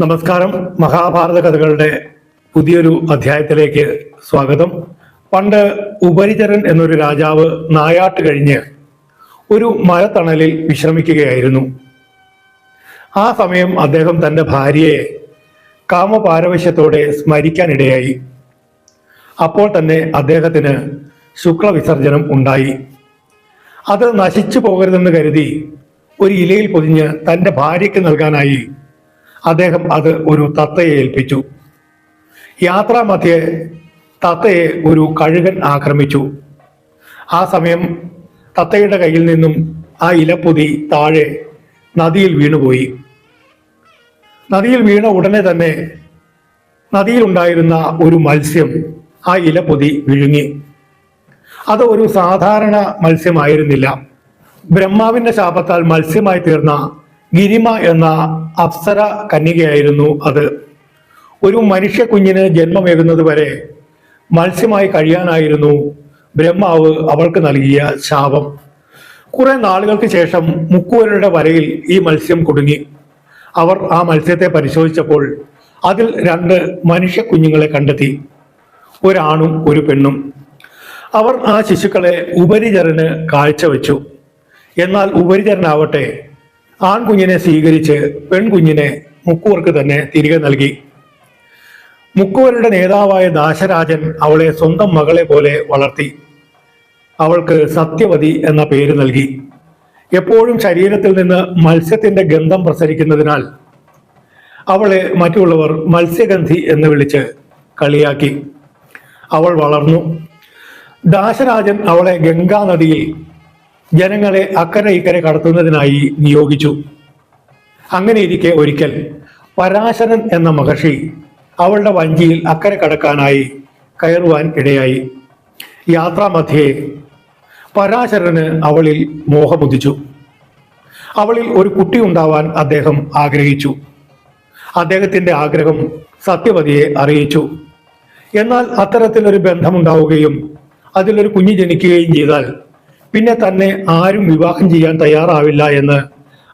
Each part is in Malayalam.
നമസ്കാരം. മഹാഭാരത കഥകളുടെ പുതിയൊരു അധ്യായത്തിലേക്ക് സ്വാഗതം. പണ്ട് ഉപരിചരൻ എന്നൊരു രാജാവ് നായാട്ട് കഴിഞ്ഞ് ഒരു മരത്തണലിൽ വിശ്രമിക്കുകയായിരുന്നു. ആ സമയം അദ്ദേഹം തന്റെ ഭാര്യയെ കാമപാരവശ്യത്തോടെ സ്മരിക്കാനിടയായി. അപ്പോൾ തന്നെ അദ്ദേഹത്തിന് ശുക്ലവിസർജനം ഉണ്ടായി. അത് നശിച്ചു പോകരുതെന്ന് കരുതി ഒരു ഇലയിൽ പൊതിഞ്ഞ് തന്റെ ഭാര്യയ്ക്ക് നൽകാനായി അദ്ദേഹം അത് ഒരു തത്തയെ ഏൽപ്പിച്ചു. യാത്രാമധ്യേ തത്തയെ ഒരു കഴുകൻ ആക്രമിച്ചു. ആ സമയം തത്തയുടെ കയ്യിൽ നിന്നും ആ ഇലപ്പൊതി താഴെ നദിയിൽ വീണുപോയി. നദിയിൽ വീണ ഉടനെ തന്നെ നദിയിലുണ്ടായിരുന്ന ഒരു മത്സ്യം ആ ഇലപ്പൊതി വിഴുങ്ങി. അത് ഒരു സാധാരണ മത്സ്യമായിരുന്നില്ല. ബ്രഹ്മാവിന്റെ ശാപത്താൽ മത്സ്യമായി തീർന്ന ഗിരിമ എന്ന അപ്സര കന്യകയായിരുന്നു അത്. ഒരു മനുഷ്യ കുഞ്ഞിന് ജന്മമേകുന്നത് വരെ മത്സ്യമായി കഴിയാനായിരുന്നു ബ്രഹ്മാവ് അവൾക്ക് നൽകിയ ശാപം. കുറെ നാളുകൾക്ക് ശേഷം മുക്കുവരുടെ വരയിൽ ഈ മത്സ്യം കുടുങ്ങി. അവർ ആ മത്സ്യത്തെ പരിശോധിച്ചപ്പോൾ അതിൽ രണ്ട് മനുഷ്യ കുഞ്ഞുങ്ങളെ കണ്ടെത്തി. ഒരാണും ഒരു പെണ്ണും. അവർ ആ ശിശുക്കളെ ഉപരിചരന് കാഴ്ചവെച്ചു. എന്നാൽ ഉപരിചരനാവട്ടെ ആൺകുഞ്ഞിനെ സ്വീകരിച്ച് പെൺകുഞ്ഞിനെ മുക്കുവർക്ക് തന്നെ തിരികെ നൽകി. മുക്കുവരുടെ നേതാവായ ദാശരാജൻ അവളെ സ്വന്തം മകളെ പോലെ വളർത്തി. അവൾക്ക് സത്യവതി എന്ന പേര് നൽകി. എപ്പോഴും ശരീരത്തിൽ നിന്ന് മത്സ്യത്തിന്റെ ഗന്ധം പ്രസരിക്കുന്നതിനാൽ അവളെ മറ്റുള്ളവർ മത്സ്യഗന്ധി എന്ന് വിളിച്ച് കളിയാക്കി. അവൾ വളർന്നു. ദാശരാജൻ അവളെ ഗംഗാ നദിയിൽ ജനങ്ങളെ അക്കരെ ഇക്കരെ കടത്തുന്നതിനായി നിയോഗിച്ചു. അങ്ങനെ ഇരിക്കെ ഒരിക്കൽ പരാശരൻ എന്ന മഹർഷി അവളുടെ വഞ്ചിയിൽ അക്കരെ കടക്കാനായി കയറുവാൻ ഇടയായി. യാത്രാമധ്യേ പരാശരന് അവളിൽ മോഹമുദിച്ചു. അവളിൽ ഒരു കുട്ടി ഉണ്ടാവാൻ അദ്ദേഹം ആഗ്രഹിച്ചു. അദ്ദേഹത്തിന്റെ ആഗ്രഹം സത്യവതിയെ അറിയിച്ചു. എന്നാൽ അത്തരത്തിലൊരു ബന്ധമുണ്ടാവുകയും അതിലൊരു കുഞ്ഞ് ജനിക്കുകയും ചെയ്താൽ പിന്നെ തന്നെ ആരും വിവാഹം ചെയ്യാൻ തയ്യാറാവില്ല എന്ന്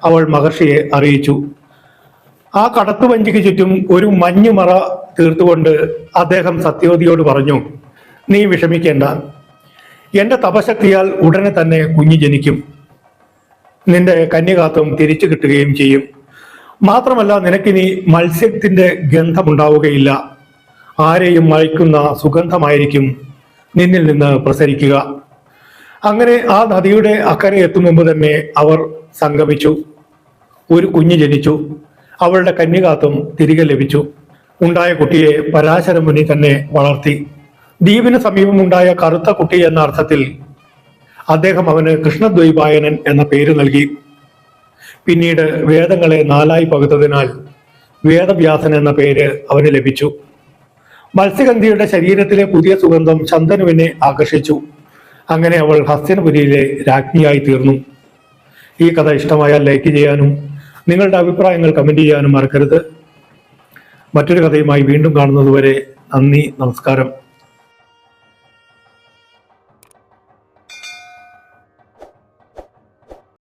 അവൾ മഹർഷിയെ അറിയിച്ചു. ആ കടത്തുവഞ്ചിക്ക് ചുറ്റും ഒരു മഞ്ഞുമറ തീർത്തുകൊണ്ട് അദ്ദേഹം സത്യവതിയോട് പറഞ്ഞു നീ വിഷമിക്കേണ്ട. എന്റെ തപശക്തിയാൽ ഉടനെ തന്നെ കുഞ്ഞു ജനിക്കും. നിന്റെ കന്യകാത്വം തിരിച്ചു കിട്ടുകയും ചെയ്യും. മാത്രമല്ല നിനക്കിനി മത്സ്യത്തിന്റെ ഗന്ധമുണ്ടാവുകയില്ല. ആരെയും മയക്കുന്ന സുഗന്ധമായിരിക്കും നിന്നിൽ നിന്ന് പ്രസരിക്കുക. അങ്ങനെ ആ നദിയുടെ അക്കരെ എത്തും മുമ്പ് തന്നെ അവർ സംഗമിച്ചു. ഒരു കുഞ്ഞ് ജനിച്ചു. അവളുടെ കന്യകാത്വം തിരികെ ലഭിച്ചു. ഉണ്ടായ കുട്ടിയെ പരാശര മുനി തന്നെ വളർത്തി. ദ്വീപിന് സമീപമുണ്ടായ കറുത്ത കുട്ടി എന്ന അർത്ഥത്തിൽ അദ്ദേഹം അവന് കൃഷ്ണദ്വൈപായനൻ എന്ന പേര് നൽകി. പിന്നീട് വേദങ്ങളെ നാലായി പകുത്തതിനാൽ വേദവ്യാസൻ എന്ന പേര് അവന് ലഭിച്ചു. മത്സ്യഗന്ധിയുടെ ശരീരത്തിലെ പുതിയ സുഗന്ധം ചന്ദനുവിനെ ആകർഷിച്ചു. അങ്ങനെ അവൾ ഹസ്തനപുരിയിലെ രാജ്ഞിയായി തീർന്നു. ഈ കഥ ഇഷ്ടമായാൽ ലൈക്ക് ചെയ്യാനും നിങ്ങളുടെ അഭിപ്രായങ്ങൾ കമന്റ് ചെയ്യാനും മറക്കരുത്. മറ്റൊരു കഥയുമായി വീണ്ടും കാണുന്നതുവരെ നന്ദി നമസ്കാരം.